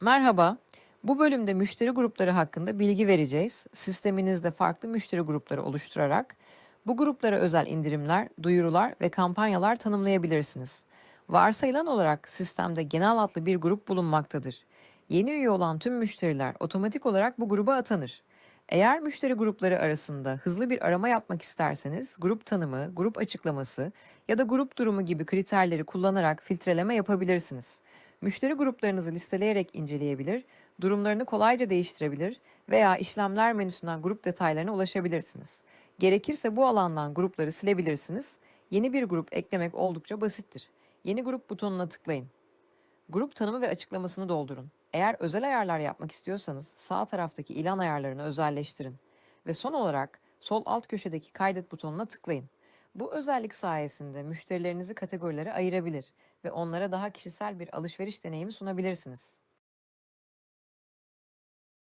Merhaba. Bu bölümde müşteri grupları hakkında bilgi vereceğiz. Sisteminizde farklı müşteri grupları oluşturarak bu gruplara özel indirimler, duyurular ve kampanyalar tanımlayabilirsiniz. Varsayılan olarak sistemde genel adlı bir grup bulunmaktadır. Yeni üye olan tüm müşteriler otomatik olarak bu gruba atanır. Eğer müşteri grupları arasında hızlı bir arama yapmak isterseniz grup tanımı, grup açıklaması ya da grup durumu gibi kriterleri kullanarak filtreleme yapabilirsiniz. Müşteri gruplarınızı listeleyerek inceleyebilir, durumlarını kolayca değiştirebilir veya işlemler menüsünden grup detaylarına ulaşabilirsiniz. Gerekirse bu alandan grupları silebilirsiniz. Yeni bir grup eklemek oldukça basittir. Yeni grup butonuna tıklayın. Grup tanımı ve açıklamasını doldurun. Eğer özel ayarlar yapmak istiyorsanız sağ taraftaki ilan ayarlarını özelleştirin. Ve son olarak sol alt köşedeki kaydet butonuna tıklayın. Bu özellik sayesinde müşterilerinizi kategorilere ayırabilir ve onlara daha kişisel bir alışveriş deneyimi sunabilirsiniz.